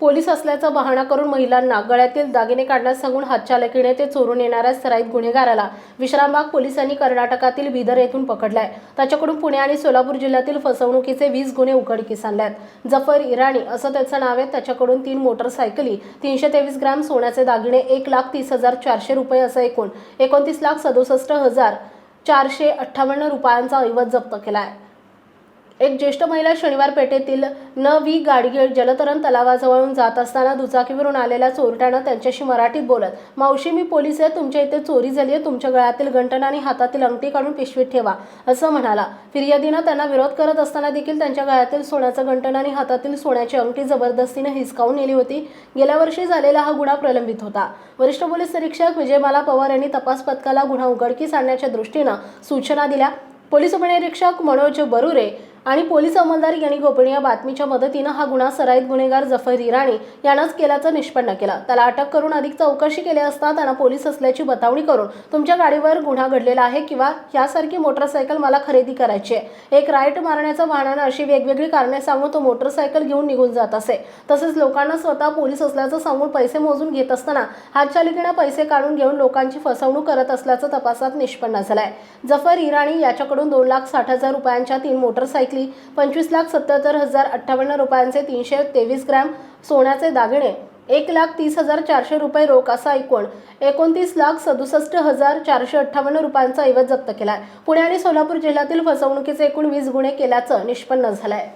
Police असल्याचा बहाणा करून महिलांना गळ्यातील दागिने काढण्यास सांगून हातचालकीने ते चोरून येणाऱ्या सराईत गुन्हेगाराला विश्रामबाग पोलिसांनी कर्नाटकातील बिदर येथून पकडलाय. त्याच्याकडून पुणे आणि सोलापूर जिल्ह्यातील फसवणुकीचे वीस गुन्हे उघडकीस आणल्यात. जफर इराणी असं त्याचं नाव आहे. त्याच्याकडून तीन मोटरसायकली तीनशे तेवीस ग्रॅम सोन्याचे दागिने एक लाख तीस हजार चारशे रुपये असं एकूण एकोणतीस लाख सदुसष्ट हजार चारशे अठ्ठावन्न रुपयांचा ऐवज जप्त केला आहे एक ज्येष्ठ महिला शनिवार पेठेतील न वी गाडगीळ जलतरण तलावाजवळून जात असताना दुचाकीवरून आलेल्या चोरट्यानं त्यांच्याशी मराठीत बोलत मावशी मी पोलीस आहे तुमच्या इथे चोरी झाली आहे तुमच्या गळ्यातील गंटन आणि हातातील अंगठी काढून पिशवीत ठेवा असं म्हणाला. फिर्यादीनं त्यांना विरोध करत असताना देखील त्यांच्या गळ्यातील सोन्याचं गंटन आणि हातातील सोन्याची अंगठी जबरदस्तीनं हिसकावून नेली होती. गेल्या वर्षी झालेला हा गुन्हा प्रलंबित होता. वरिष्ठ पोलीस निरीक्षक विजयमाला पवार यांनी तपास पथकाला गुन्हा उघडकीस आणण्याच्या दृष्टीनं सूचना दिल्या. पोलीस उपनिरीक्षक मनोज बरुरे आणि पोलीस अंमलदार यांनी गोपनीय बातमीच्या मदतीनं हा गुन्हा सराईत गुन्हेगार जफर इराणी यानंच केल्याचं निष्पन्न केलं. त्याला अटक करून अधिक चौकशी केली असता त्यांना पोलीस असल्याची बतावणी करून तुमच्या गाडीवर गुन्हा घडलेला आहे किंवा यासारखी मोटरसायकल मला खरेदी करायची आहे. एक राईट मारण्याचं वाहनानं अशी वेगवेगळी कारणे सांगून तो मोटरसायकल घेऊन निघून जात असे. तसेच लोकांना स्वतः पोलीस असल्याचं सांगून पैसे मोजून घेत असताना हातचालिकीनं पैसे काढून घेऊन लोकांची फसवणूक करत असल्याचं तपासात निष्पन्न झालंय. जफर इराणी याच्याकडून दोन लाख साठ हजार रुपयांच्या तीन मोटरसायकल पंचवीस लाख सत्याहत्तर हजार अठ्ठावन्न रुपयांचे तीनशे तेवीस ग्रॅम सोन्याचे दागिने. एक लाख तीस हजार चारशे रुपये रोख असा एकूण एकोणतीस लाख सदुसष्ट हजार चारशे अठ्ठावन्न रुपयांचा ऐवज जप्त केलाय. पुणे आणि सोलापूर जिल्ह्यातील फसवणुकीचे एकूण वीस गुन्हे केल्याचं निष्पन्न झालंय.